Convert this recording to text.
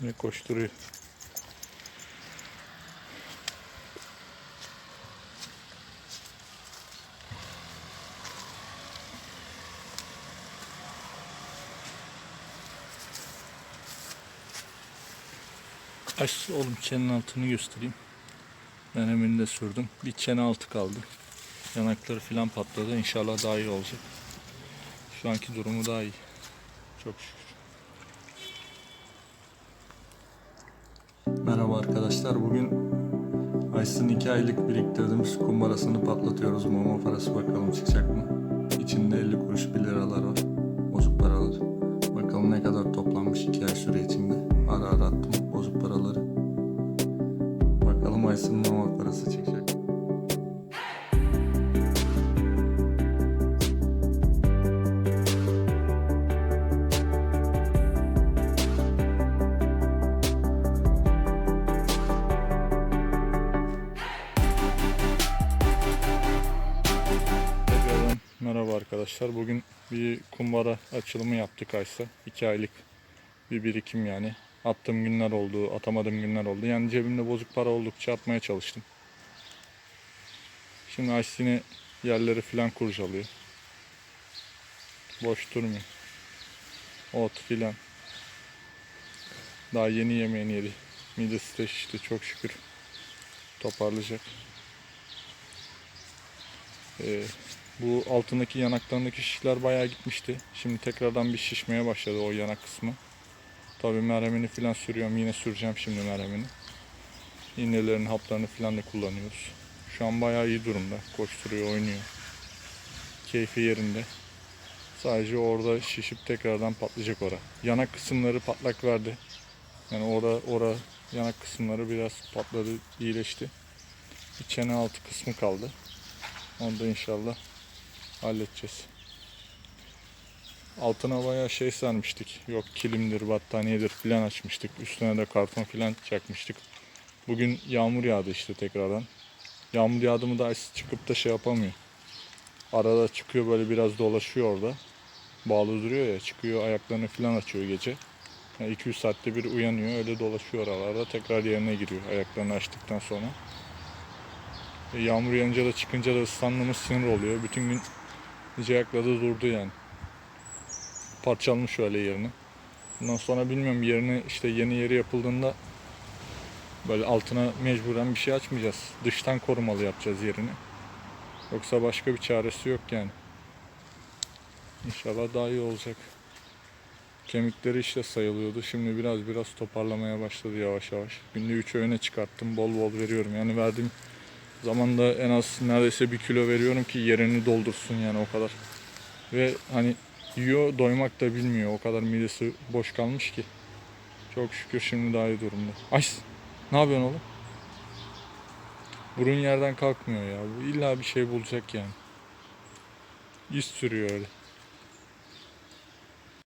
Ne koşturuyor. Aç oğlum çenenin altını göstereyim. Ben hemen de sürdüm. Bir çene altı kaldı. Yanakları falan patladı. İnşallah daha iyi olacak. Şu anki durumu daha iyi. Çok şükür. Arkadaşlar. Bugün Ice'ın 2 aylık biriktirdiğimiz kumbarasını patlatıyoruz. Mama parası bakalım çıkacak mı? İçinde 50 kuruş 1 liralar var. Bozuk paralar. Bakalım ne kadar toplanmış 2 ay süre içinde. Ara ara attım bozuk paraları. Bakalım Ice'ın mama parası çıkacak. Merhaba arkadaşlar. Bugün bir kumbara açılımı yaptık Aysa. 2 aylık bir birikim yani. Attığım günler oldu, atamadığım günler oldu. Yani cebimde bozuk para oldukça atmaya çalıştım. Şimdi Aysa yine yerleri falan kurcalıyor. Boş durmuyor. Ot filan. Daha yeni yemeğini yedi. Midesi de şişti çok şükür. Toparlayacak. Ee, bu altındaki yanaklarındaki şişler bayağı gitmişti. Şimdi tekrardan bir şişmeye başladı o yanak kısmı. Tabii merhemini falan sürüyorum. Yine süreceğim şimdi merhemini. İğnelerini, haplarını falan da kullanıyoruz. Şu an bayağı iyi durumda. Koşturuyor, oynuyor. Keyfi yerinde. Sadece orada şişip tekrardan patlayacak ora. Yanak kısımları patlak verdi. Yani ora, ora yanak kısımları biraz patladı, iyileşti. Bir çene altı kısmı kaldı. Onu da inşallah halledeceğiz. Altına bayağı şey sermiştik. Yok kilimdir, battaniyedir filan açmıştık. Üstüne de karton filan çakmıştık. Bugün yağmur yağdı işte tekrardan. Yağmur yağdı mı da çıkıp da şey yapamıyor. Arada çıkıyor böyle biraz dolaşıyor orada. Bağlı duruyor ya çıkıyor ayaklarını filan açıyor gece. Yani 2-3 saatte bir uyanıyor öyle dolaşıyor aralarda tekrar yerine giriyor ayaklarını açtıktan sonra. E, Yağmur yağınca da çıkınca da ıslandığımız sinir oluyor. Bütün gün iyice ayakladı durdu yani. Parçalmış şöyle yerini. Bundan sonra bilmiyorum yerini işte yeni yeri yapıldığında böyle altına mecburen bir şey açmayacağız. Dıştan korumalı yapacağız yerini. Yoksa başka bir çaresi yok yani. İnşallah daha iyi olacak. Kemikleri işte sayılıyordu. Şimdi biraz biraz toparlamaya başladı yavaş yavaş. Günde 3 öğüne çıkarttım. Bol bol veriyorum. Yani verdiğim zamanda en az neredeyse bir kilo veriyorum ki yerini doldursun yani o kadar. Ve hani yiyor doymak da bilmiyor. O kadar midesi boş kalmış ki. Çok şükür şimdi daha iyi durumda. Ay ne yapıyorsun oğlum? Burun yerden kalkmıyor ya. İlla bir şey bulacak yani. İz sürüyor öyle.